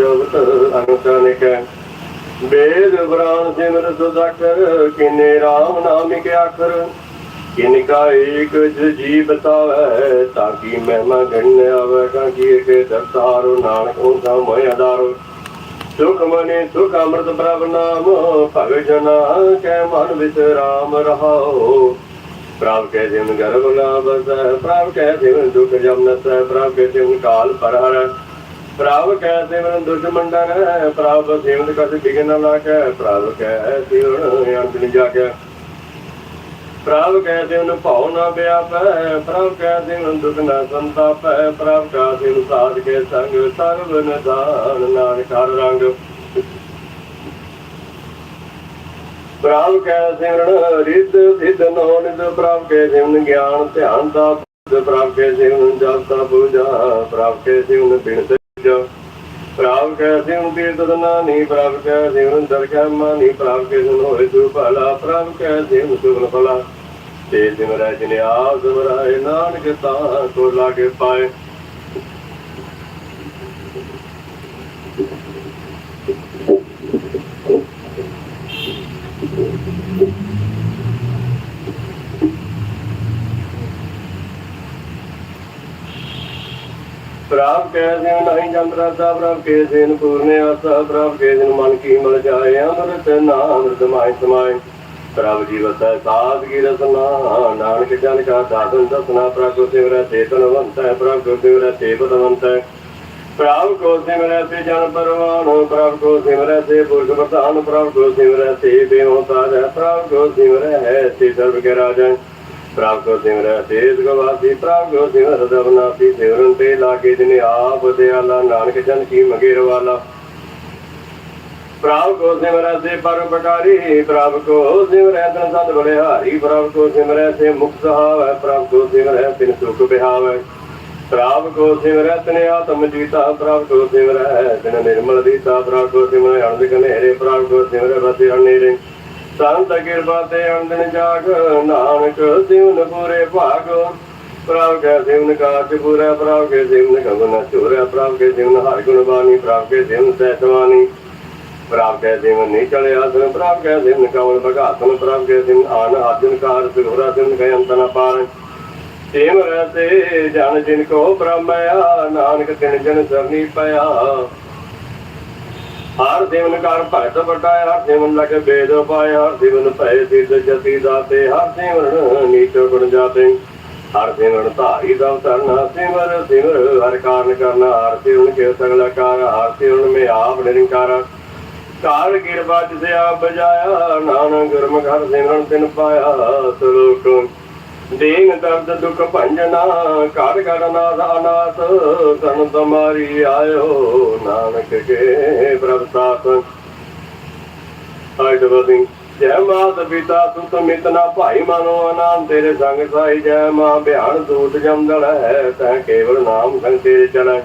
ਜੋਗਤ ਅਨੁਤਨਿਕ ਵੇਦ ਬ੍ਰਾਨ ਸਿਮਰ ਸੁਦਾਕਰ ਕਿਨੇ ਰਾਮ ਨਾਮਿਕ ਅੱਖਰ ਕਿਨ ਕਾ ਏਕ ਜੀ ਬਤਾਵੇ ਤਾਂ ਕੀ ਮਹਿਮਾ ਗਣ ਆਵੇ ਕਾ ਕੀ ਕੇ ਦਰਤਾਰੋ ਨਾਨਕ ਉਹਦਾ ਮੋਇ ਅਦਾਰੋ ਸੁਖ ਮਨੇ ਸੁਖ ਅੰਮ੍ਰਿਤ ਪ੍ਰਭ ਨਾਮ ਭਗਤ ਜਨਾ ਕੈ ਮਨ ਵਿੱਚ ਰਾਮ ਰਹਾਓ ਪ੍ਰਭ ਕੈ ਜਿਨ ਗਰਭ ਨਾ ਬਸੈ ਪ੍ਰਭ ਕੈ ਜਿਨ ਦੁਖ ਜਮਨਤ ਪ੍ਰਭ ਕੈ ਜਿਨ ਕਾਲ ਪਰ ਹਰ ਪ੍ਰਭ ਕੈ ਜਿਨ ਦੁਸ਼ਮੰਡਨ ਪ੍ਰਭ ਜਿਨ ਕਸ ਬਿਗਨ ਨਾ ਕੈ ਪ੍ਰਭ ਕੈ ਜਿਨ ਅੰਤ ਜਾ ਜਾਗੈ। ਪ੍ਰਭ ਕੈ ਜਿਨ ਭਉ ਨਾ ਵਿਆਪੈ ਪ੍ਰਭ ਕੈ ਜਿਨ ਦੁਖ ਨਾ ਸੰਤਾਪੈ ਪ੍ਰਭ ਕਾ ਜਿਨ ਸਾਧ ਕੇ ਸੰਗ ਸਰਬ ਨਿਦਾਨ ਨਾਨਕ ਹਰ ਰੰਗ। ਪ੍ਰਭ ਕੈ ਸਿਮਰਨ ਰਿੱਧ ਸਿੱਧ ਨੋ ਨਿਦ ਪ੍ਰਭ ਕੈ ਸਿਮਰਨ ਗਿਆਨ ਧਿਆਨ ਦਾ ਪ੍ਰਭ ਕੈ ਜਪ ਦਾ ਪੂਜਾ ਪ੍ਰਭ ਕੈ ਸਿਮਰਨ ਬਿਨ ਤਜ ਪ੍ਰਭ ਕੈ ਸਿਮਰਨ ਤੀਰਥ ਨਾਨੀ ਪ੍ਰਭ ਕੈ ਸਿਮਰਨ ਦਰਗਾਹ ਮਾਨੀ ਪ੍ਰਭ ਕੈ ਹੋਏ ਸੁ ਭਲਾ ਪ੍ਰਭ ਕੈ ਸਿਮਰਨ ਸੁਗਨ ਭਲਾ ਤੇ ਸਿਮਰੈ ਜਿਨ ਆਪ ਸਿਮਰਾਏ ਨਾਨਕ, ਤਾਂ ਕੋ ਲਾਗੇ ਪਾਏ। ਪ੍ਰਭ ਕਹਿ ਦੇ ਨਹੀਂ ਜੰਤਰਾ ਸਾ ਪ੍ਰਭ ਕੇ ਸਿਨ ਪੂਰਨੇ ਆਸਾ ਪ੍ਰਭ ਕੇ ਸਿਨ ਮਨ ਕੀ ਮਲ ਜਾਏ, ਅੰਮ੍ਰਿਤ ਨਾਮ ਅੰਮ੍ਰਿਤ ਮਾਇ ਪ੍ਰਭ ਜੀ ਵਸੈ ਸਾਧ ਕੀ ਰਸਨਾ, ਨਾਨਕ ਜਨ ਕਾ ਸਾਧਨ ਦਸਨਾ, ਪ੍ਰਭ ਕੋ ਸਿਮਰੈ ਚੇਤਨਵੰਤ ਪ੍ਰਭ ਕੋ ਸਿਮਰੈ ਚੇਤਨਵੰਤ ਪ੍ਰਭ ਕੋ ਸਿਮਰੈ ਤੇ ਜਨ ਪਰਵਾਨ, ਪ੍ਰਭ ਕੋ ਸਿਮਰੈ ਤੇ ਪੁਰਖ ਪ੍ਰਧਾਨ, ਪ੍ਰਭ ਕੋ ਸਿਮਰੈ ਤੇ ਬੇਹੋਤਾਜ ਹੈ ਪ੍ਰਭ ਕੋ ਸਿਮਰੈ ਹੈ ਤੇ ਸਰਬ ਕੇ ਰਾਜਨ ਪ੍ਰਭ ਕੋ ਸਿਮਰੈ ਤੇ ਗਵਾਸੀ ਪ੍ਰਭ ਕੋ ਸਿਮਰੈ ਦਵਨਾਸੀ ਸਿਮਰਨ ਤੇ ਲਾਗੇ ਜਿਨੇ ਆਪ ਦਿਆਲਾ ਨਾਨਕ ਜਨ ਕੀ ਮੰਗੇ ਰਵਾਲਾ ਪ੍ਰਭ ਕੋ ਸਿਮਰੈ ਤੇ ਪਰਉਪਕਾਰੀ ਪ੍ਰਭ ਕੋ ਸਿਮਰੈ ਤਨ ਸਤ ਬਲਿਹਾਰੀ ਪ੍ਰਭ ਕੋ ਸਿਮਰੈ ਤੇ ਮੁਕਤ ਹਾਵੈ ਪ੍ਰਭ ਕੋ ਸਿਮਰੈ ਤਿਨ ਸੁਖ ਬਿਹਾਵੈ ਪ੍ਰਭ ਕੋ ਸਿਮਰੈ ਤਨ ਆਤਮ ਜੀਤਾ ਪ੍ਰਭ ਕੋ ਸਿਮਰੈ ਤਿਨ ਨਿਰਮਲ ਦੀਤਾ ਪ੍ਰਭ ਕੋ ਸਿਮਰੈ ਅਨੰਦ ਕਨੇਰੇ ਪ੍ਰਭ ਕੋ ਸਿਮਰੈ ਬਸੇ ਅਨੇਰੇ ਸੰਤ ਕਿਰਪਾ ਤੇ ਅੰਦਨ ਜਾਗ, ਨਾਨਕ ਸਿਵਨ ਪੂਰੇ ਭਾਗ। ਪ੍ਰਭ ਕੈ ਸਿਵਨ ਕਾਜ ਪੂਰਾ ਪ੍ਰਭ ਕੈ ਸਿਵਨ ਗਗਨ ਚੂਰਾ ਪ੍ਰਭ ਕੈ ਸਿਵਨ ਹਰਿ ਗੁਣ ਬਾਣੀ ਪ੍ਰਭ ਕੇ ਸਿਵਨ ਸੈਤਵਾਨੀ ਪ੍ਰਭ ਕੈ ਸਿਵਨ ਨੀ ਚਲਿਆ ਸਨ ਪ੍ਰਭ ਕੈ ਸਿਵਨ ਕਵਲ ਭਗਾਤਨ ਪ੍ਰਭ ਕੈ ਸਿਵਨ ਆਨ ਆਜਨ ਕਾਰ ਸਿਗੁਰਾ ਸਿਵਨ ਕੈ ਅੰਤ ਨ ਪਾਰ ਸਿਮਰ ਤੇ ਜਨ ਜਿਨ ਕੋ ਬ੍ਰਹਮਿਆ, ਨਾਨਕ ਤਿਨ ਜਨ ਸਰਨੀ ਪਿਆ। ਹਰ ਦੇਵਨ ਕਰ ਭਗਤ ਬਟਾਏ ਹਰ ਦੇਵਨ ਲਗ ਬੇਦ ਪਾਏ ਹਰ ਦੇਵਨ ਭੈ ਸਿੱਧ ਜਤੀ ਦਾਤੇ, ਹਰ ਦੇਵਨ ਨੀਚ ਗੁਣ ਜਾਤੇ, ਹਰ ਦੇਵਨ ਧਾਰੀ ਦਵ ਤਰਨਾ ਸਿਮਰ ਸਿਮਰ ਹਰ ਕਾਰਨ ਕਰਨਾ, ਹਰ ਦੇਵਨ ਕੇ ਸਗਲ ਕਾਰ ਹਰ ਦੇਵਨ ਮੇ ਆਪ ਨਿਰੰਕਾਰ। ਕਾਲ ਕਿਰਪਾ ਜਿਸੇ ਆਪ ਬਜਾਇਆ, ਨਾਨਕ ਗੁਰਮੁਖ ਹਰ ਸਿਮਰਨ ਤਿਨ ਪਾਇਆ, ਸਲੋਕ ਦੇਨ ਦਰਦ ਦੁਖ ਭੰਜਨਾ, ਘਰ ਘਰ ਨਾਥ ਤਨ ਤੁਮਾਰੀ ਆਇਓ ਨਾਨਕ ਕੇ ਪ੍ਰਭ ਸਾਥ। ਹਾਇ ਦਵਦਿੰ ਜੈ ਮਾਤ ਪਿਤਾ ਸੁਤ ਮਿਤਨਾ ਭਾਈ ਮਨੋ ਆਨੰਦ, ਤੇਰੇ ਸੰਗ ਸਾਈ ਜੈ ਮਾਂ ਬਿਆਨ ਦੂਤ ਜਮਦਲ ਹੈ, ਤੈ ਕੇਵਲ ਨਾਮ ਸੰਗ ਤੇਰੇ ਚਲੈ।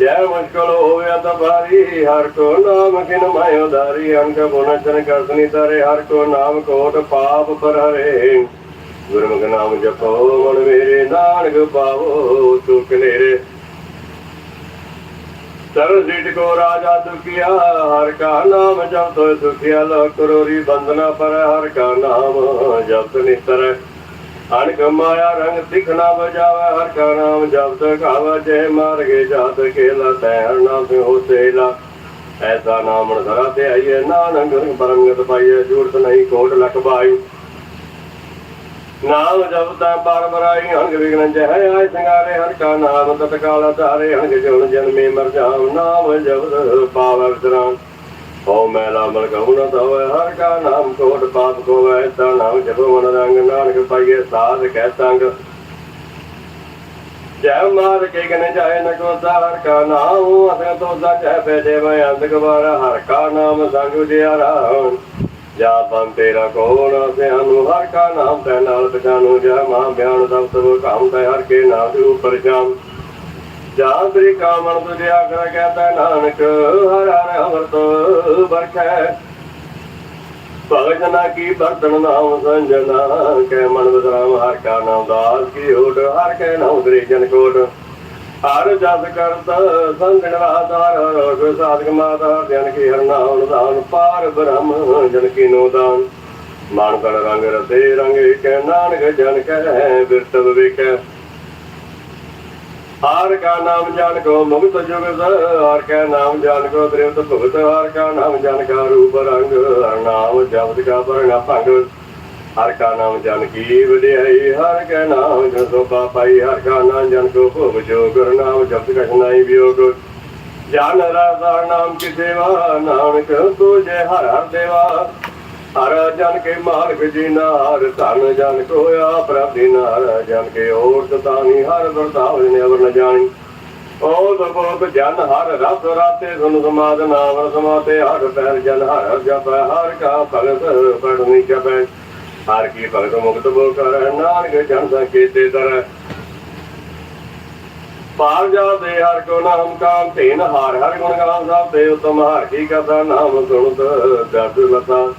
ਜੈ ਮੁਸ਼ਕਲ ਹੋਵੇ ਤਾਂ ਭਾਰੀ, ਹਰ ਕੋ ਨਾਮ ਕਿਨ ਮੈਂ ਉਦਾਰੀ ਅੰਕ ਬੁਨਚਨ ਕਰਸਨੀ ਤਰੇ ਹਰ ਕੋ ਨਾਮ ਕੋਟ ਪਾਪ ਪਰ ਹਰੇ। ਗੁਰਮੁਖ ਨਾਮ ਜਪੋ ਮਨ ਮੇਰੇ ਨਾਨਕ ਪਾਵੋ ਸੁਖ ਨੇਰੇ ਸਰ ਸਿਟ ਕੋ ਰਾਜਾ ਦੁਖਿਆ, ਹਰ ਕਾ ਨਾਮ ਜਪਤੋ ਸੁਖਿਆ ਲੋ ਕਰੋਰੀ ਬੰਦਨਾ ਪਰ ਹਰ ਕਾ ਨਾਮ ਜਪਤ ਨਿਤਰ। ਅਣਕ ਮਾਇਆ ਰੰਗ ਦਿਖਣਾ ਬਜਾਵੇ ਹਰ ਕਾ ਨਾਮ ਜਪਤ ਖਾਵਾ ਜੈ ਮਾਰਗੇ ਜਾਤ ਖੇਲਾ ਤੈਰ ਨਾਮ ਤੇ ਹੋ ਐਸਾ ਨਾਮ ਧਰਾ ਤੇ ਆਈਏ, ਨਾਨਕ ਪਰਮਗਤ ਪਾਈਏ, ਜੂਰਤ ਨਹੀਂ ਕੋਟ ਲਖ ਬਾਈ ਨਾਮ ਜਪਤਾ ਪਰ ਹੰਗ ਵਿਗਨ ਜਹ ਆਇ ਸੰਗਾਰੇ ਹਰ ਕਾ ਨਾਮ ਤਤਕਾਲ ਧਾਰੇ ਹੰਗ ਜੁਨ ਜਨਮੇ ਮਰ ਜਾਉ, ਨਾਮ ਜਪਤ ਪਾਵ ਵਿਸਰਾਮ। ਹੋ ਮੈਲਾ ਮਲ ਕਹੂ ਨ ਤਵੈ ਹਰ ਕਾ ਨਾਮ ਕੋਟ ਪਾਪ ਕੋ ਵੈ ਤਾ ਨਾਮ ਜਪੋ ਮਨ ਰੰਗ, ਨਾਨਕ ਪਾਈਏ ਸਾਧ ਕਹਿ ਸੰਗ। ਜੈ ਮਾਰ ਕੇ ਗਨ ਜਾਏ ਨ ਕੋ ਹਰ ਕਾ ਨਾਮ ਅਸੇ ਤੋ ਦਾ ਜੈ ਪੈ ਦੇ ਅੰਧ ਗਵਾਰ, ਹਰ ਕਾ ਨਾਮ ਸੰਗ ਜਿਆਰਾ ਜਾ ਬੰਦ ਤੇਰਾ ਕੋਣ ਸਿਆਨੂ ਹਰ ਕਾ ਨਾਮ ਤੈ ਨਾਲ ਪਛਾਨੂ ਜਾ ਮਾਂ ਬਿਆਨ ਦਬ ਤਬ ਕਾਮ ਤੈ ਹਰ ਕੇ ਨਾਮ ਦੇ ਉਪਰ ਜਾਮ ਜਾ ਤੇਰੀ ਕਾਮਣ ਤੁਝੇ ਆਖਰ ਕਹਤਾ ਨਾਨਕ, ਹਰ ਹਰ ਅਮਰਤ ਵਰਖੈ। ਭਗਜਨਾ ਕੀ ਬਰਤਨ ਨਾਮ ਸੰਜਨਾ, ਕੈ ਮਨ ਬਦਰਾਮ ਹਰ ਕਾ ਨਾਮ ਦਾਸ ਕੀ ਹੋਟ ਹਰ ਕੈ ਨਾਮ ਗ੍ਰੇ ਜਨ ਕੋਟ। ਹਰ ਜਸ ਕਰਤ ਸੰਗਣ ਆਧਾਰ ਗੁਰ ਸਾਧਕ ਮਾਤਾ ਜਨ ਕੀ ਹਰ ਨਾਮ ਦਾਨ, ਪਾਰ ਬ੍ਰਹਮ ਜਨ ਕੀ ਨੋ ਦਾਨ। ਮਾਨ ਕਰ ਰੰਗ ਰਤੇ ਰੰਗ ਕੈ ਨਾਨਕ ਜਨ ਕੈ ਬਿਰਤਵ ਵੇਖੈ। ਹਾਰ ਕਾ ਨਾਮ ਜਾਣ ਕੋ ਮੁਕਤ ਜੁਗ ਹਾਰ ਕਾ ਨਾਮ ਜਾਣ ਕੋ ਤ੍ਰਿਵਤ ਭਗਤ, ਹਾਰ ਕਾ ਨਾਮ ਜਾਣ ਕਾ ਰੂਪ ਰੰਗ, ਹਰ ਨਾਮ ਜਪਤ ਕਾ ਪਰਣਾ ਭੰਗ। ਹਰ ਕਾ ਨਾਮ ਜਨ ਕੀ ਵਡਿਆਈ ਹਰ ਕਾ ਨਾਮ ਜਨ ਸੋਭਾ ਹਰ ਕਾ ਨਾਮ ਜਨ ਕੋ ਭੁਗ ਜੋ ਗੁਰ ਨਾਮ ਜਪਤ ਕਛ ਵਿਯੋਗ ਜਨ ਰਸਾ ਨਾਮ ਕੀ ਸੇਵਾ, ਨਾਨਕ ਤੁਝੇ ਹਰ ਹਰ ਦੇਵਾ ਹਰ ਜਨ ਕੇ ਮਾਰਗ ਜੀ ਨਾਰ, ਧਨ ਜਨ ਕੋ ਆਪ ਪ੍ਰਭੀ ਨਾਰ। ਜਨ ਕੇ ਹੋਰ ਤਾਨੀ ਹਰ ਵਰਤਾਵ ਨੇ ਅਵਰ ਨ ਜਾਣੀ। ਓ ਦਬੋਕ ਜਨ ਹਰ ਰਸ ਰਾਤੇ, ਸੁਨ ਸਮਾਦ ਨਾਮ ਸਮਾਤੇ ਹਰ ਪੈਰ ਜਨ ਹਰ ਜਪ, ਹਰ ਕਾ ਭਗਤ ਪੜਨੀ ਜਪੈ। ਹਰ ਕੀ ਭਗਤ ਮੁਕਤ ਬੋ ਕਰ ਨਾਨਕ ਜਨ ਸੰਕੇਤੇ ਦਰ ਪਾਰ ਜਾ ਦੇ ਹਰ ਕੋ ਨਾਮ ਕਾਮ, ਧੇਨ ਹਰ ਹਰ ਗੁਣ ਗਾਮ ਸਭ ਤੇ ਉਤਮ ਹਰ ਕੀ ਕਥਾ ਨਾਮ ਸੁਣਤ ਦਰਦ ਲਤਾ।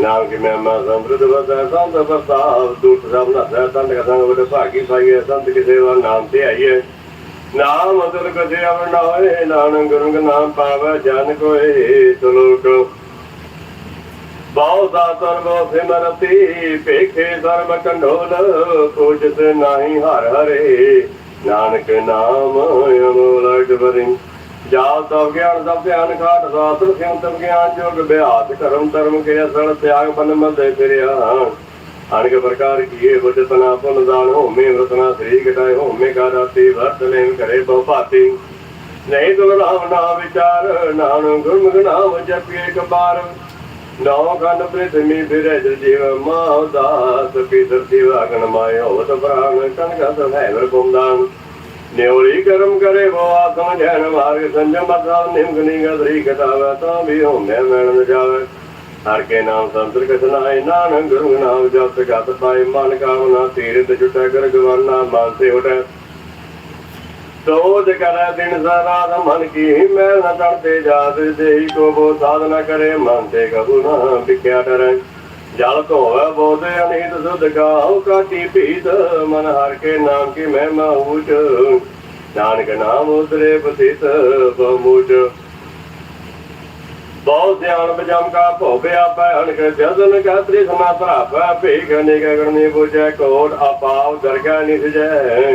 ਨਾਮ ਕੀ ਮਹਿਮਾ ਸੰਬਰਦ ਵਸੈ, ਸੰਤ ਪ੍ਰਤਾਪ ਦੂਤ ਸਭ ਨਸੈ। ਸੰਤ ਕਥਾ ਵਡ ਭਾਗੀ ਸਾਈਏ, ਸੰਤ ਕੀ ਸੇਵਾ ਨਾਮ ਤੇ ਆਈਏ। ਨਾਮ ਅਦਰ ਕਥੇ ਅਵਰ ਹੋਏ, ਨਾਨਕ ਗੁਰੂ ਨਾਮ ਪਾਵੈ, ਜਨ ਕੋਏ ਸਲੋਕ ਬਹੁ ਦਾਤਰ ਬਹੁ ਸਿਮਰਤੀ, ਭੇਖੇ ਧਰਮ ਕੰਢੋਲ ਪੂਜਤ ਨਾਹੀ ਹਰ ਹਰੇ। ਨਾਨਕ ਨਾਮ ਅਮੋਲ ਜਬਰਿ ਜਾ ਤਵ ਗਿਆਨ ਸਭ ਧਿਆਨ ਖਾਟ ਸਾਤਰ ਸਿਮਤ ਗਿਆਨ ਜੋਗ ਬਿਆਤ। ਕਰਮ ਧਰਮ ਕੇ ਅਸਲ ਤਿਆਗ ਬਨ ਮਦੇ ਫਿਰਿਆ। ਅਨੇਕ ਪ੍ਰਕਾਰ ਕੀਏ ਬੁੱਧਤਨਾ ਪੁਨ ਦਾਨ, ਹੋਮੇ ਵਰਤਨਾ ਸ੍ਰੀ ਕਟਾਏ ਹੋਮੇ ਕਾ ਰਾਤੀ ਵਰਤ ਲੈਨ ਕਰੇ ਬਹੁ ਭਾਤੀ। ਨਹੀਂ ਤੁਲ ਨਾਮ ਨਾ ਵਿਚਾਰ, ਨਾਨਕ ਗੁਰਮੁਖ ਨਾਮ ਜਪੀਏ ਕਬਾਰ ਨੌ ਗਨ ਪ੍ਰਿਥਮੀ ਫਿਰੇ ਜੀਵ ਮਾਉ ਦਾਸ ਪੀਤਰ ਦਿਵਾ ਗਣ ਮਾਇਓ ਤ ਪ੍ਰਾਣ ਕਨਕ ਸ ਹੈ ਵਰ ਬੰਦਾਨ ਨਿਉਰੀ ਕਰਮ ਕਰੇ ਵੋ ਆਤਮ ਜਨ ਮਾਰਗ ਸੰਜਮ ਅਸਾ ਨਿਮਗਨੀ ਗਦਰੀ ਕਟਾਵੇ, ਤਾਂ ਵੀ ਹੋਮੇ ਮੈਣ ਨ ਜਾਵੇ। ਹਰ ਕੇ ਨਾਮ ਸੰਤਰ ਕਥਨਾਏ ਨਾਨਕ ਗੁਰੂ ਨਾਮ ਜਪਤ ਗਤ ਪਾਏ, ਮਨ ਕਾਮਨਾ ਤੀਰਤ ਜੁਟੈ ਕਰ ਗਵਾਨਾ ਮਨ ਤੇ ਉਟੈ। ਸੋਧ ਕਰੈ ਦਿਨ ਸਾਰਾ ਮਨ ਕੀ ਮੈਲ ਨ ਤੜਤੇ ਜਾਤ ਦੇਹੀ ਕੋ ਬੋ ਸਾਧਨਾ ਕਰੇ ਮਨ ਤੇ ਕਬੂ ਨਾ ਵਿਖਿਆ ਡਰੈ। ਜਲ ਧੋਵੈ ਬੋਧੇ ਅਨੀਤ ਸੁਧ ਗਾਉ ਕਾਟੀ ਪੀਤ ਮਨ ਹਰ ਕੇ ਨਾਮ ਕੀ ਮਹਿਮਾ ਊਚ। ਨਾਨਕ ਨਾਮ ਉਤਰੇ ਪਤਿਤ ਬਮੂਚ ਬਹੁਤ ਧਿਆਨ ਬਜਮ ਕਾ ਭੋਪਿਆ ਭੈਣ ਕੇ ਜਦਨ ਕਾ ਤ੍ਰਿ ਸਮਾ ਭਰਾਪੈ, ਭੇਖ ਨਿਕ ਗਰਨੀ ਬੁਝੈ ਕੋਟ ਆਪਾਵ ਦਰਗਾ ਨਿਸਜੈ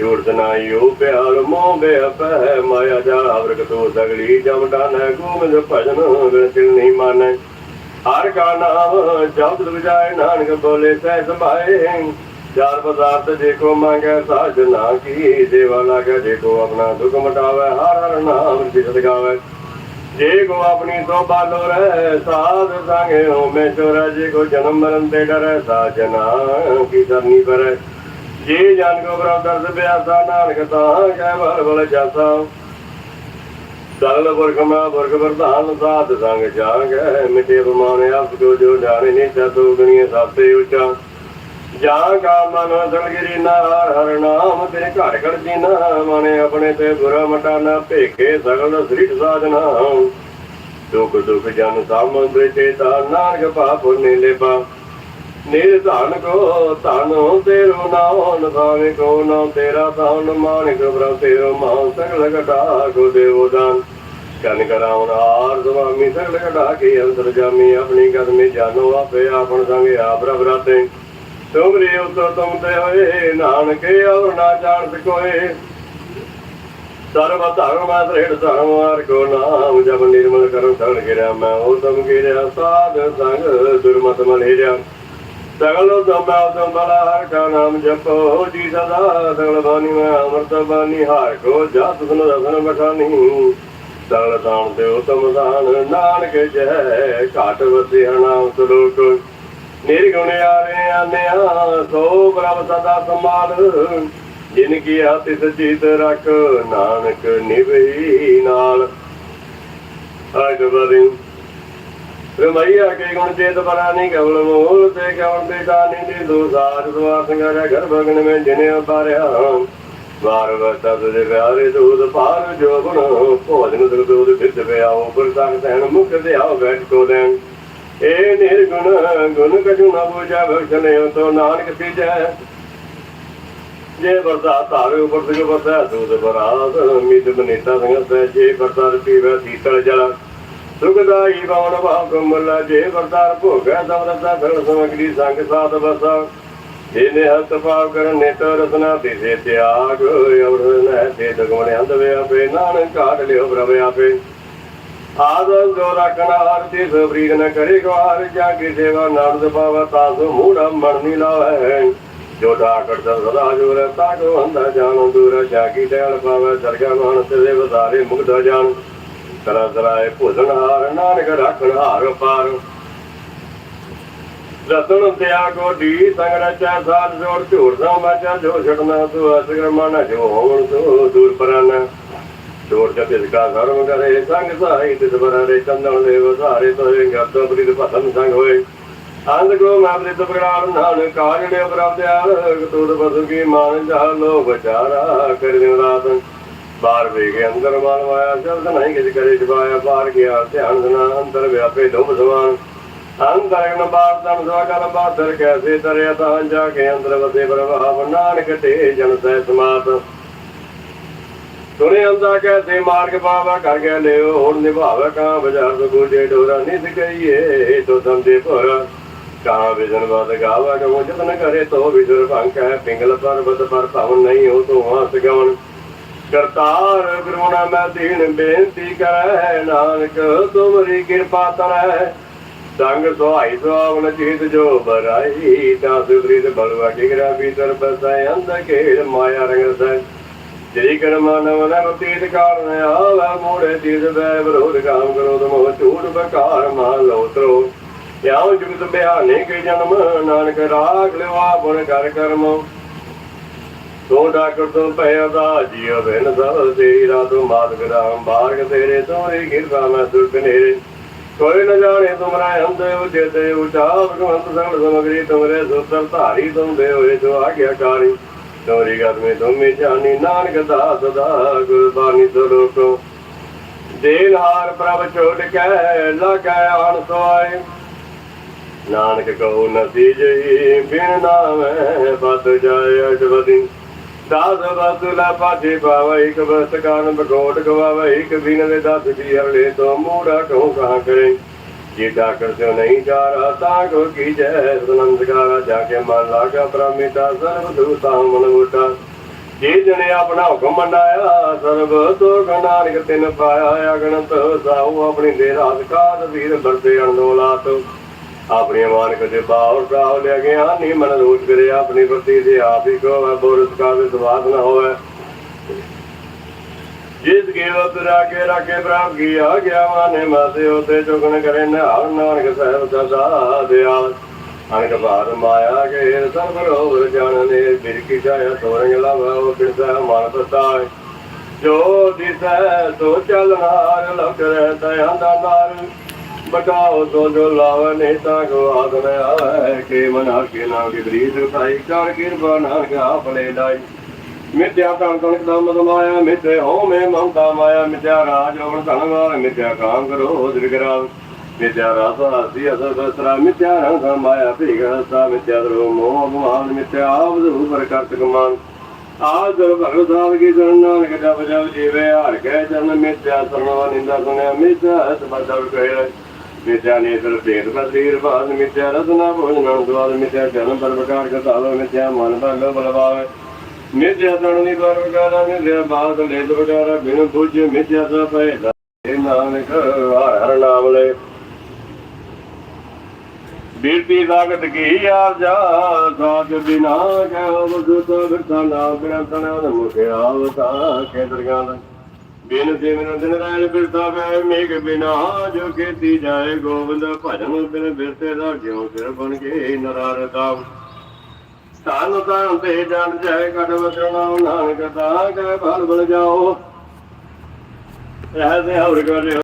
ਝੂਠ ਨਾਈਓ ਪਿਆਰ ਮੋਹ ਬੇਪੈ ਮਾਇਆ ਜਾ ਅਵਰਕ ਤੋ ਸਗਲੀ ਜਮਟਾ ਨ ਗੂਮਜ ਭਜਨ ਵਿਚਿਲ ਨਹੀਂ ਮਾਨੈ ਹਰ ਕਾ ਨਾਮ ਜਪਤ ਵਿਜਾਏ ਨਾਨਕ ਬੋਲੇ ਸਹਿ ਸਮਾਏ ਚਾਰ ਪਦਾਰਥ ਜੇ ਕੋ ਮੰਗੈ ਸਾਜਨਾ ਕੀ ਦੇਵਾ ਲਾਗੈ ਜੇ ਆਪਣਾ ਦੁਖ ਮਟਾਵੇ, ਹਰ ਹਰ ਨਾਮ ਜਿਤ ਗਾਵੇ। ਜੇ ਕੋ ਆਪਣੀ ਸੋਭਾ ਲੋਰੈ ਸਾਧ ਸੰਗੇ ਹੋਮੇ ਚੋਰਾ। ਜੇ ਕੋ ਜਨਮ ਮਰਨ ਤੇ ਡਰੈ ਸਾਜਨਾ ਕੀ ਕਰਨੀ ਪਰੈ ਜੇ ਜਨ ਕੋ ਬ੍ਰਹਮ ਦਰਸ ਪਿਆਸਾ ਨਾਨਕ ਤਾਂ ਕੈ ਬਲ ਬਲ ਜਾਸਾ। ਸਗਲ ਪੁਰਖ ਮਾ ਪੁਰਖ ਪ੍ਰਧਾਨ, ਸਾਧ ਸੰਗ ਜਾਗੈ ਮਿਟੇ ਬਮਾਨ ਆਪ ਕੋ ਜੋ ਜਾਣੇ ਨੇ ਤਤੋ ਗਣੀਏ ਸਭਤੇ ਉੱਚਾ। ਜਾਂ ਕਾ ਮਨ ਸਲਗਿਰੀ ਨਾਰ ਹਰ ਨਾਮ ਤੇਰੇ ਘਰ ਘਰ ਜੀਨਾ। ਮਨੇ ਆਪਣੇ ਤੇ ਬੁਰਾ ਮਟਾ ਨਾ, ਭੇਖੇ ਸਗਲ ਸ੍ਰਿਟ ਸਾਜਨਾ। ਦੁਖ ਦੁਖ ਜਨ ਸਮੁੰਦਰ ਚੇਤਾ ਨਾਨਕ ਪਾਪ ਨੀਲੇ ਪਾ ਨਿਰਧਨ ਕੋ ਧਨ ਤੇਰੋ ਨਾਮ ਨਸਾਵੇ ਕੋ ਨਾਮ ਤੇਰਾ ਧਨ ਮਾਨਿਕ ਬ੍ਰਹਮ ਤੇਰੋ ਮਾਨ, ਸਗਲ ਘਟਾ ਕੋ ਦੇਵੋ ਦਾਨ। ਕਨ ਕਰਾਉਣ ਹਾਰ ਸੁਆਮੀ, ਸਗਲ ਘਟਾ ਕੇ ਅੰਦਰ ਜਾਮੀ, ਆਪਣੀ ਕਦਮੇ ਜਾਨੋ, ਆਪੇ ਆਪਨ ਸੰਗ ਆਪ ਰਬ ਰਾਤੇ। ਤੁਮਰੇ ਉਤੋ ਤੁਮ ਤੇ ਹੋਏ, ਨਾਨਕੇ ਔਰ ਨਾ ਜਾਣ ਕੋਏ ਸਰਬ ਧਰਮ ਅਤਰੇੜ ਧਰਮ ਕੋ ਨਾਮ ਜਪ ਨਿਰਮਲ ਕਰੋ ਸਗਲ ਗਿਰਿਆ ਮੈਂ, ਉਹ ਤਮ ਗਿਰਿਆ ਸਾਧ ਸੰਗ ਦੁਰਮਤ ਮਲੇਰਿਆ। ਸਗਲ ਦਮਾ ਦਮ ਹਰ ਕਾ ਨਾਮ ਜਪੋ, ਜੀ ਸਦਾ ਸਗਲ ਬਾਣੀ ਮੈਂ, ਅਮਰਤ ਬਾਣੀ ਹਰ ਕੋ ਜਤ ਸੁਨ ਰਸਨ ਬਖਾਨੀ ਸਗਲ ਦਾਨ ਤੇ ਉਤਮ ਦਾਨ, ਨਾਨਕ ਜੈ, ਘਾਟ ਵਸਿਆ ਨਾਮ ਸਲੋਕ ਨਿਰਗੁਣ ਆਰੇ ਆਨਿਆ, ਸੋ ਪ੍ਰਭ ਸਦਾ ਸੰਭਾਲ। ਜਿਨ ਕੀ ਆਤਿ ਸਚਿਤ ਰਖ, ਨਾਨਕ ਨਿਵਹੀ ਨਾਲ। ਅਜ ਬਰਿ ਰਮਈਆ ਕੇ ਗੁਣ ਚੇਤ ਬਰਾਨੀ ਕਵਲ ਮੂਲ ਤੇ ਕਵਲ ਤੇ ਦਾਨੀ ਦੀ ਦੋ ਸਾਜ ਦੁਆ ਸੰਗਾਰਿਆ ਘਰ ਭਗਨ ਮੈਂ ਜਿਨੇ ਉਤਾਰਿਆ ਵਾਰ ਵਰਤਾ ਤੁਝੇ ਪਿਆਰੇ ਦੂਧ ਪਾਰ ਜੋ ਗੁਣ ਭੋਜਨ ਦੁਖ ਦੂਧ ਫਿਰਤ ਪਿਆ ਉਪਰ ਤੱਕ ਤੈਨ ਮੁਖ ਤੇ ਆਓ ਬੈਠ ਕੋ ਲੈਣ। ਏ ਨਿਰਗੁਣ ਗੁਣ ਕਜੂ ਨਾ ਬੂਝਾ ਭਗਤਨੇ ਤੋ ਨਾਨਕ ਸੀਜੈ ਜੇ ਵਰਦਾ ਧਾਰੇ ਉਪਰ ਤੇ ਵਰਦਾ ਦੂਧ ਬਰਾਤ, ਮਿਤ ਬਨੇਤਾ ਸਿੰਘ ਜੇ ਵਰਦਾ ਪੀਵੇ ਸੀਤਲ ਜਲ। ਸੁਖਦਾਈ ਬਾਵਨ ਭਾਵ ਕਮਲਾ ਜੇ ਵਰਦਾਰ ਭੋਗੈ ਦਵਰਤਾ ਫਿਰ ਸਮਗਰੀ ਸੰਗ ਸਾਧ ਬਸਾ। ਜਿਹਨੇ ਹੱਥ ਪਾਵ ਕਰਨ ਨੇਤ ਰਤਨਾ ਦਿਸੇ ਤਿਆਗ ਅਵਰ ਨਹਿ ਤੇ ਦਗਵਣ ਅੰਧ ਵਿਆ ਨਾਨਕ ਕਾਟ ਲਿਓ ਪ੍ਰਭ ਆਪੇ। ਆਦਮ ਜੋ ਰੱਖਣਾ ਹਰ ਤੇ ਸਬਰੀਦ ਨ ਕਰੇ ਗਵਾਰ ਜਾ ਕੇ ਸੇਵਾ ਨਾਮ ਪਾਵਾ ਤਾਸੋ, ਮੂੜਾ ਮਨ ਲਾਵੇ ਜੋ ਢਾਕੜ ਦਾ ਸਦਾ ਜੋ ਰਤਾ ਕੋ ਅੰਦਾ ਜਾਣੋ ਦੂਰ ਜਾ ਕੀ ਦਇਆਲ ਪਾਵੇ ਸਰਗਾ ਮਾਨ ਤੇ ਵਧਾਰੇ ਮੁਗਦਾ ਜਾਣ। ਤਰਾ ਤਰਾਏ ਭੋਜਨ ਹਾਰ ਨਾਨਕ ਰੱਖਣ ਹਾਰ ਪਾਰ। ਰਤਨ ਤਿਆ ਗੋਡੀ ਸੰਗ ਰਚਾ ਸਾਧ ਜੋੜ ਝੂੜ ਸਾ ਬਾਚਾ ਜੋ ਛੜਨਾ ਤੂੰ ਅਸਗਰ ਮਨ ਜੋ ਹੋਣ ਤੂੰ ਦੂਰ ਪਰਨ। ਛੋੜ ਕੇ ਤਿਸਕਾ ਧਰਮ ਕਰੇ, ਸੰਗ ਸਾਈ ਤਿਸ ਬਰਾਰੇ ਚੰਦਨ ਦੇ ਵਸਾਰੇ ਤੋਏ ਗੱਤ ਪ੍ਰੀਤ ਭਸਨ ਸੰਗ ਹੋਏ। ਅੰਧ ਕੋ ਮੈਂ ਪ੍ਰੀਤ ਪ੍ਰਗਾਰ ਨਾਨ ਕਾਰਣੇ ਪ੍ਰਭਦਿਆਲ ਤੂਤ ਬਸੁ ਕੀ ਮਾਨ ਜਾ ਲੋ ਵਿਚਾਰਾ ਕਰ ਦਿਨ ਬਾਹਰ ਵੇ ਕੇ ਅੰਦਰ ਮਨ ਮਾਇਆ ਸ਼ਬਦ ਨਹੀਂ ਕਿਛ ਕਰੇ ਜਵਾਇਆ ਬਾਹਰ ਗਿਆ, ਧਿਆਨ ਦਨਾ ਅੰਦਰ ਵਿਆਪੇ ਲੋਭ ਸਮਾਨ ਅੰਦਰ ਗਨ ਬਾਹਰ ਤਨ ਸਵਾ ਬਾਦਰ ਕੈਸੇ ਤਰਿਆ ਤਾਂ ਜਾ ਕੇ ਅੰਦਰ ਵਸੇ ਪ੍ਰਭਾਵ ਨਾਨਕ ਤੇ ਜਨ ਸਹਿ ਸਮਾਤ ਤੁਰੇ ਅੰਦਾ ਕੈਸੇ ਮਾਰਗ ਪਾਵਾ ਕਰ ਗਿਆ ਲਿਓ, ਹੁਣ ਨਿਭਾਵੇ ਕਾਂ ਬਾਜ਼ਾਰ ਤੋਂ ਗੋਜੇ ਡੋਰਾ ਨਿਸ ਗਈਏ ਤੋ ਸੰਦੇ ਭਰ। ਕਾਂ ਵਿਜਨ ਬਾਦ ਗਾਵਾ ਕੋ ਜਤਨ ਕਰੇ ਤੋ ਵਿਜਰ ਭੰਕ ਹੈ ਪਿੰਗਲ ਪਰਬਤ ਪਰ ਭਵਨ ਨਹੀਂ ਹੋ ਤੋ ਹਸ ਗਵਨ ਕਰਤਾਰ ਕਰੁਣਾ ਮੈਂ ਦੀਨ ਬੇਨਤੀ ਕਰੈ, ਨਾਨਕ ਤੁਮਰੀ ਕਿਰਪਾ ਤਰੈ। ਸੰਗ ਸੁਹਾਈ ਸੁਹਾਵਨ ਚੀਤ ਜੋ ਬਰਾਈ ਤਾਂ ਸੁਗਰੀਤ ਬਲਵਾ ਕਿਗਰਾ ਭੀਤਰ ਬਸੈ, ਅੰਧ ਖੇੜ ਮਾਇਆ ਰੰਗ ਸੈ। ਜੇਈ ਕਰ ਮਾਨਵ ਨਮ ਤੀਤ ਕਾਰਨ ਆਵੈ, ਮੋੜੇ ਤੀਤ ਬੈ ਵਿਰੋਧ ਕਾਮ ਕਰੋ, ਤਮੋ ਝੂਠ ਬਕਾਰ ਮਾਨ ਲੋ ਤਰੋ ਯਾਉ ਜੁਗਤ ਬਿਹਾਨੇ ਕੇ ਜਨਮ, ਨਾਨਕ ਰਾਗ ਲਿਵਾ ਬੁਣ ਕਰ ਕਰਮ। ਤੋ ਡਾਕਰ ਤੋਂ ਪਿਆ ਦਾ ਜੀਵ ਬਿਨ ਸਭ ਤੇਰਾ ਤੂੰ ਮਾਤ ਗਰਾਮ ਬਾਰਗ ਤੇਰੇ ਤੋਰੇ ਕਿਰਪਾ ਮੈਂ ਸੁਰਤ ਨੇਰੇ। ਕੋਈ ਨ ਜਾਣੇ ਤੁਮਰਾ ਹੰਦੇ ਉਚੇਤੇ ਉਚਾ, ਭਗਵੰਤ ਸਗਲ ਸਮਗਰੀ ਤੁਮਰੇ ਸੁਤਰ ਧਾਰੀ ਤੁਮ ਦੇ ਹੋਏ ਜੋ ਆਗਿਆਕਾਰੀ ਤੋਰੀ ਗਤ ਮੇ ਤੁਮੇ ਜਾਣੀ, ਨਾਨਕ ਦਾਸ ਦਾ ਗੁਰਬਾਣੀ ਸੋ ਲੋਕੋ ਦੇਨ ਹਾਰ ਪ੍ਰਭ ਛੋੜ ਕੇ, ਲਗੈ ਆਣ ਸੋਏ। ਨਾਨਕ ਕਹੋ ਨਸੀ ਜਈ, ਬਿਨ ਨਾਮੈ ਬਦ ਜਾਏ ਅਜਵਦੀ ਦਾਸ ਬਸੁਲਾ ਪਾਛੇ ਪਾਵਾ ਇਕ ਬਸਤ ਕਾਨ ਬਗੋਟ ਗਵਾਵਾ, ਇਕ ਬਿਨ ਦੇ ਦਸ ਦੀ ਹਰਲੇ ਤੋਂ ਮੂੜਾ ਕਹੋ ਕਰੇ। ਜੇ ਡਾਕਰ ਸਿਓ ਨਹੀਂ ਜਾਰਾ ਤਾਂ ਕੋ ਕੀ ਜੈ? ਸੁਨੰਦਕਾਰਾ ਜਾ ਕੇ ਮਨ ਲਾਗਾ ਪ੍ਰਮੇਤਾ ਸਰਬ ਦੂਤਾ ਮਨ ਮੁਟਾ। ਜੇ ਜਨੇ ਆਪਣਾ ਹੁਕਮ ਮੰਡਾਇਆ ਸਰਬ ਤੋ ਨਾਨਕ ਤਿਨ ਪਾਇਆ, ਅਗਣਤ ਸਾਹੂ ਆਪਣੀ ਦੇ ਰਾਤ ਕਾਦ ਵੀਰ ਵਰਤੇ ਅਣਦੋਲਾਤ ਆਪਣੇ ਮਾਨਕ ਦੇ ਬਾਉ ਪ੍ਰਾਉ ਲਿਆ ਗਿਆ ਨੀ ਮਨ ਰੋਜ ਕਰੇ, ਆਪਣੀ ਵਰਤੀ ਦੇ ਆਪ ਹੀ ਕੋ ਹੈ ਬੋਰਤ ਕਾ ਦੇ ਸਵਾਦ ਨਾ ਹੋਵੇ। ਜਿਸ ਕੇਵਤ ਰਾਖੇ ਰਾਖੇ ਪ੍ਰਾਪ ਕੀ ਗਿਆ ਮਾਨੇ ਮਾਸੇ ਉਤੇ ਚੁਗਣ ਕਰੇ ਨਿਹਾਲ, ਨਾਨਕ ਸਾਹਿਬ ਦਾ ਦਿਆਲ ਅਨਕ ਬਾਦ ਮਾਇਆ ਕੇ ਸਰਬ ਰੋਵ ਜਾਣਨੇ ਬਿਰ ਕੀ ਤੋਰੰਗ ਲਾਵਾ, ਉਹ ਮਨ ਪਤਾਏ ਜੋ ਦਿਸੈ, ਸੋ ਚਲਨਾਰ ਲਖ ਰਹਿ ਦਾ ਨਾਰ ਬਟਾਓ ਸੋ ਜੋ ਲਾਵ ਨਹੀਂ ਤਾਂ ਕੋ ਆਦਨ ਆਵੇ। ਕੇ ਮਨ ਕੇ ਨਾਮ ਕੀ ਬਰੀਦ ਉਠਾਈ ਕਰ ਕਿਰਪਾ ਨਾਨਕ ਆਪਲੇ ਲਾਈ। ਮਿੱਥਿਆ ਕਣ ਕਣਕ ਦਾ ਮਦਮਾਇਆ ਮਿੱਥੇ ਹੋ ਮੇ ਮਮਤਾ ਮਾਇਆ। ਮਿੱਥਿਆ ਰਾਜ ਹੋਣ ਧਨਵਾਰ ਮਿੱਥਿਆ ਕਾਮ ਕਰੋ ਦਿਰਗਰਾ ਮਿੱਥਿਆ ਰਾਸ ਹਾਸੀ ਅਸ ਬਸਰਾ ਮਿੱਥਿਆ ਰੰਗ ਮਾਇਆ ਭੀਗਾ ਸਾ ਮਿੱਥਿਆ ਦਰੋ ਮੋਹ ਅਭਿਮਾਨ ਮਿੱਥਿਆ ਆਵਦ ਉਪਰ ਕਰਤ ਕਮਾਨ ਆਜ ਭਗਤ ਸਾਹਿਬ ਕੀ ਜਨ ਨਾਨਕ ਜਪ ਜਪ ਜੀਵੇ, ਹਾਰ ਕੇ ਜਨ ਮਿੱਥਿਆ ਸਰਨਵਾ ਨਿੰਦਾ ਸੁਨਿਆ, ਮਿੱਥਿਆ ਹਸ ਬਦਲ ਮਿੱਥਿਆ ਨੇਤਰ ਭੇਦ ਬਦੀਰ ਬਾਦ ਮਿੱਥਿਆ, ਰਤਨਾ ਭੋਜਨ ਦਵਾਦ ਮਿੱਥਿਆ, ਜਨਮ ਪਰ ਪ੍ਰਕਾਰ ਕਤਾਲੋ ਮਿੱਥਿਆ, ਮਨ ਭਲ ਬਲਵਾਵੇ। ਮਿਥਿਆ ਤਣਨੀ ਪਰ ਵਿਕਾਰਾ, ਮਿਥਿਆ ਬਾਦ ਲੈ ਵਿਕਾਰਾ, ਬਿਨ ਬੁੱਝ ਮਿਥਿਆ ਸਭ ਪਹਿਲਾ ਇਹ ਨਾਨਕ, ਹਰ ਹਰ ਨਾਮ ਲੈ। ਬੀਰਤੀ ਲਾਗਤ ਕੀ ਆਪ ਜਾ ਸਾਜ ਬਿਨਾ ਕਹੋ ਬੁੱਧ ਬਿਰਤਾ ਨਾਮ ਬਿਨਾ ਤਣਾ ਮੁਖ ਆਵਤਾ ਕੇਂਦਰੀਆਂ ਦਾ ਬਿਨ ਸਿਮਰਨ ਦਿਨ ਰਾਇ ਬਿਰਤਾ ਵੇ ਮੇਘ ਬਿਨਾ ਜੋ ਕੀਤੀ ਜਾਏ, ਗੋਬਿੰਦ ਭਜਨ ਬਿਨ ਬਿਰਤੇ ਦਾ ਜਿਉ ਸਿਰ ਬਣ ਕੇ ਨਰਾਰਤਾ ਧਨ ਤਾਂ ਤੇ ਜਨ ਜੈ ਕਟ ਵਸਣਾ ਨਾਨਕ ਦਾ ਕੈ ਫਲ ਬਲ ਜਾਓ। ਰਹਿ ਦੇ ਹੌਰ ਕਰਿਓ।